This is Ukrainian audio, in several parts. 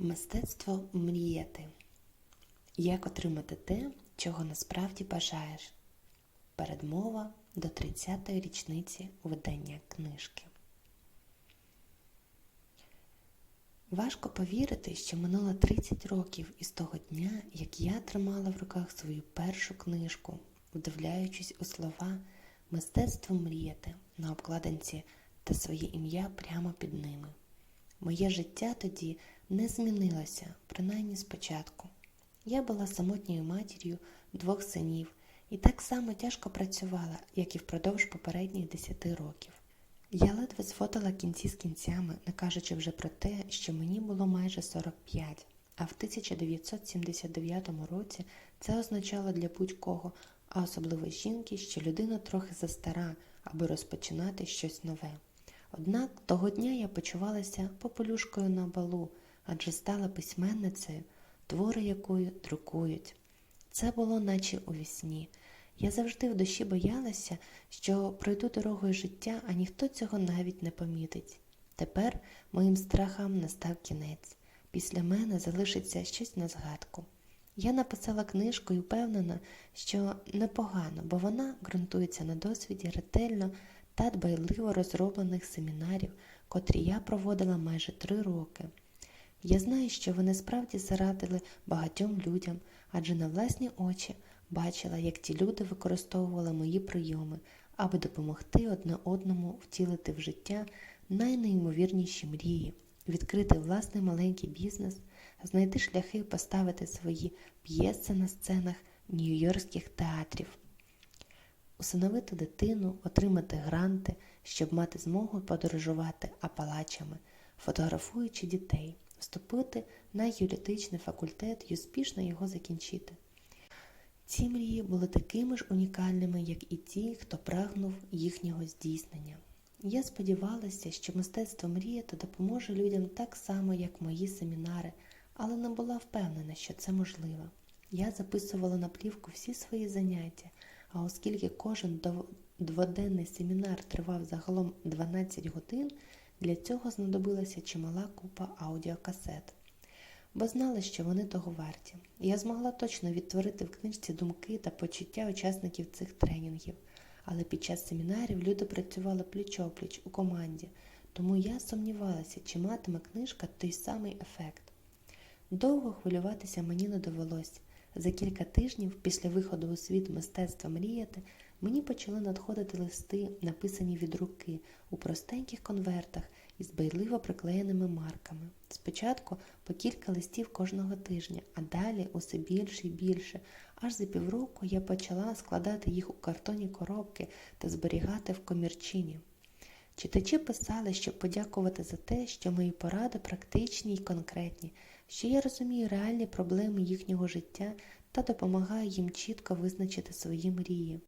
Мистецтво мріяти. Як отримати те, чого насправді бажаєш? Передмова до 30-ї річниці видання книжки. Важко повірити, що минуло 30 років із того дня, як я тримала в руках свою першу книжку, вдивляючись у слова Мистецтво мріяти на обкладинці та своє ім'я прямо під ними. Моє життя тоді не змінилося, принаймні спочатку. Я була самотньою матір'ю двох синів і так само тяжко працювала, як і впродовж попередніх десяти років. Я ледве зводила кінці з кінцями, не кажучи вже про те, що мені було майже 45, а в 1979 році це означало для будь-кого, а особливо жінки, що людина трохи застара, аби розпочинати щось нове. Однак того дня я почувалася попелюшкою на балу, адже стала письменницею, твори якої друкують. Це було наче у вісні. Я завжди в душі боялася, що пройду дорогою життя, а ніхто цього навіть не помітить. Тепер моїм страхам настав кінець. Після мене залишиться щось на згадку. Я написала книжку і впевнена, що непогано, бо вона ґрунтується на досвіді ретельно та дбайливо розроблених семінарів, котрі я проводила майже три роки. Я знаю, що вони справді зарадили багатьом людям, адже на власні очі бачила, як ті люди використовували мої прийоми, аби допомогти одне одному втілити в життя найнеймовірніші мрії, відкрити власний маленький бізнес, знайти шляхи поставити свої п'єси на сценах нью-йоркських театрів. Усиновити дитину, отримати гранти, щоб мати змогу подорожувати апалачами, фотографуючи дітей, вступити на юридичний факультет і успішно його закінчити. Ці мрії були такими ж унікальними, як і ті, хто прагнув їхнього здійснення. Я сподівалася, що мистецтво мріяти допоможе людям так само, як мої семінари, але не була впевнена, що це можливо. Я записувала на плівку всі свої заняття, а оскільки кожен дводенний семінар тривав загалом 12 годин, для цього знадобилася чимала купа аудіокасет. Бо знала, що вони того варті. Я змогла точно відтворити в книжці думки та почуття учасників цих тренінгів, але під час семінарів люди працювали пліч-опліч у команді, тому я сумнівалася, чи матиме книжка той самий ефект. Довго хвилюватися мені не довелось. За кілька тижнів після виходу у світ мистецтва мріяти мені почали надходити листи, написані від руки у простеньких конвертах із байливо приклеєними марками. Спочатку по кілька листів кожного тижня, а далі усе більше і більше. Аж за півроку я почала складати їх у картонні коробки та зберігати в комірчині. Читачі писали, щоб подякувати за те, що мої поради практичні і конкретні, що я розумію реальні проблеми їхнього життя та допомагаю їм чітко визначити свої мрії.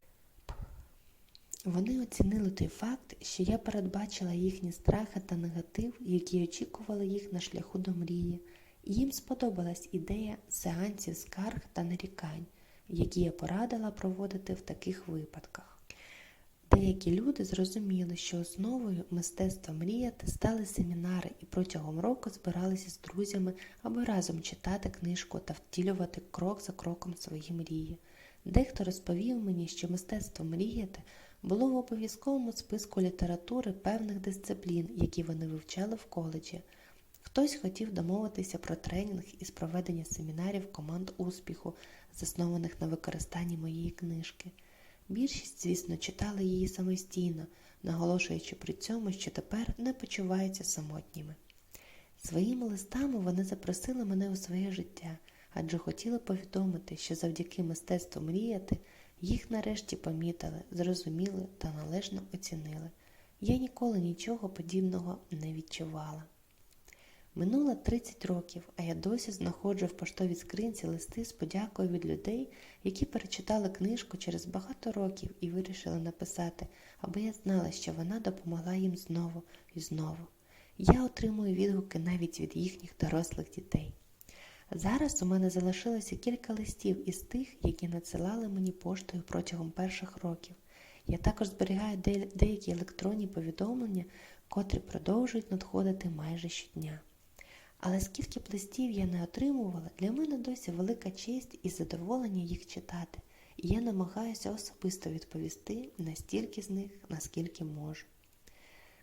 Вони оцінили той факт, що я передбачила їхні страхи та негатив, які очікували їх на шляху до мрії, і їм сподобалась ідея сеансів скарг та нарікань, які я порадила проводити в таких випадках. Деякі люди зрозуміли, що основою мистецтва мріяти стали семінари і протягом року збиралися з друзями, аби разом читати книжку та втілювати крок за кроком свої мрії. Дехто розповів мені, що мистецтво мріяти було в обов'язковому списку літератури певних дисциплін, які вони вивчали в коледжі. Хтось хотів домовитися про тренінг із проведення семінарів команд успіху, заснованих на використанні моєї книжки. Більшість, звісно, читали її самостійно, наголошуючи при цьому, що тепер не почуваються самотніми. Своїми листами вони запросили мене у своє життя, адже хотіли повідомити, що завдяки мистецтву мріяти їх нарешті помітили, зрозуміли та належно оцінили. Я ніколи нічого подібного не відчувала. Минуло 30 років, а я досі знаходжу в поштовій скринці листи з подякою від людей, які перечитали книжку через багато років і вирішили написати, аби я знала, що вона допомогла їм знову і знову. Я отримую відгуки навіть від їхніх дорослих дітей. Зараз у мене залишилося кілька листів із тих, які надсилали мені поштою протягом перших років. Я також зберігаю деякі електронні повідомлення, котрі продовжують надходити майже щодня. Але скільки б листів я не отримувала, для мене досі велика честь і задоволення їх читати, і я намагаюся особисто відповісти на стільки з них, наскільки можу.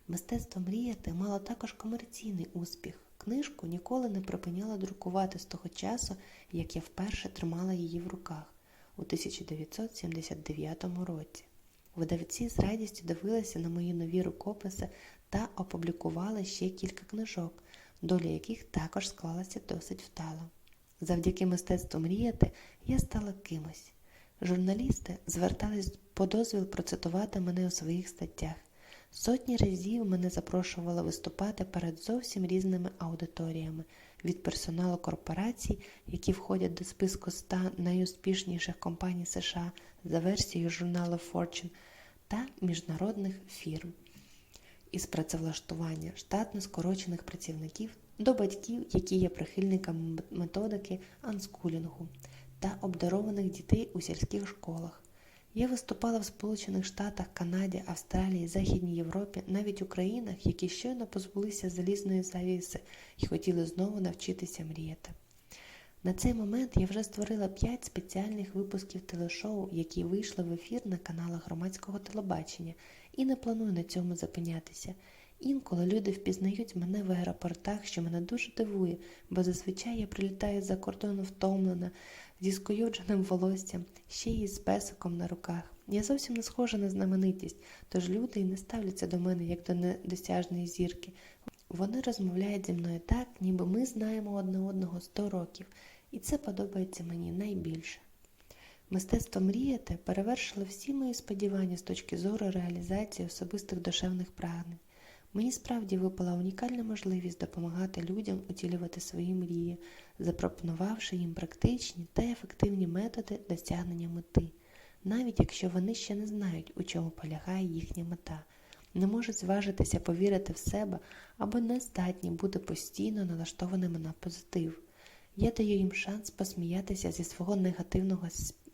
Мистецтво мріяти мало також комерційний успіх. Книжку ніколи не припиняла друкувати з того часу, як я вперше тримала її в руках у 1979 році. Видавці з радістю дивилися на мої нові рукописи та опублікували ще кілька книжок, доля яких також склалася досить вдало. Завдяки мистецтву мріяти я стала кимось. Журналісти звертались по дозвіл процитувати мене у своїх статтях. Сотні разів мене запрошували виступати перед зовсім різними аудиторіями від персоналу корпорацій, які входять до списку 100 найуспішніших компаній США за версією журналу Fortune та міжнародних фірм із працевлаштування штатно скорочених працівників до батьків, які є прихильниками методики анскулінгу та обдарованих дітей у сільських школах. Я виступала в Сполучених Штатах, Канаді, Австралії, Західній Європі, навіть у країнах, які щойно позбулися залізної завіси і хотіли знову навчитися мріяти. На цей момент я вже створила 5 спеціальних випусків телешоу, які вийшли в ефір на каналах громадського телебачення, і не планую на цьому зупинятися. Інколи люди впізнають мене в аеропортах, що мене дуже дивує, бо зазвичай я прилітаю за кордону втомлена, зі скуйодженим волоссям, ще й з песиком на руках. Я зовсім не схожа на знаменитість, тож люди й не ставляться до мене як до недосяжної зірки. Вони розмовляють зі мною так, ніби ми знаємо одне одного сто років, і це подобається мені найбільше. Мистецтво мріяти перевершило всі мої сподівання з точки зору реалізації особистих душевних прагнень. Мені справді випала унікальна можливість допомагати людям утілювати свої мрії, запропонувавши їм практичні та ефективні методи досягнення мети, навіть якщо вони ще не знають, у чому полягає їхня мета, не можуть зважитися повірити в себе або не здатні бути постійно налаштованими на позитив. Я даю їм шанс посміятися зі свого негативного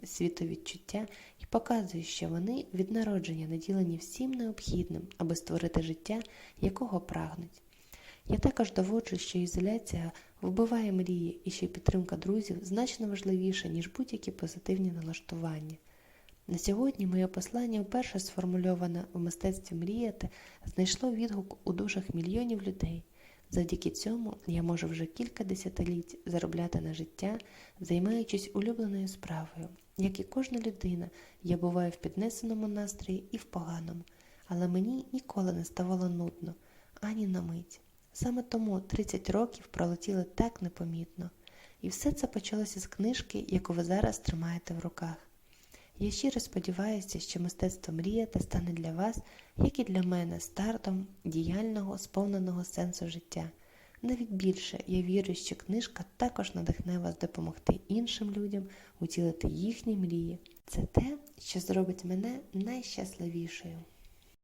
світовідчуття і показую, що вони від народження наділені всім необхідним, аби створити життя, якого прагнуть. Я також доводжу, що ізоляція вбиває мрії і що підтримка друзів значно важливіша, ніж будь-які позитивні налаштування. На сьогодні моє послання, вперше сформульоване в мистецтві мріяти, знайшло відгук у душах мільйонів людей. Завдяки цьому я можу вже кілька десятиліть заробляти на життя, займаючись улюбленою справою. Як і кожна людина, я буваю в піднесеному настрої і в поганому, але мені ніколи не ставало нудно, ані на мить. Саме тому 30 років пролетіли так непомітно, і все це почалося з книжки, яку ви зараз тримаєте в руках. Я щиро сподіваюся, що мистецтво мріяти стане для вас, як і для мене, стартом діяльного, сповненого сенсу життя. Навіть більше я вірю, що книжка також надихне вас допомогти іншим людям утілити їхні мрії. Це те, що зробить мене найщасливішою.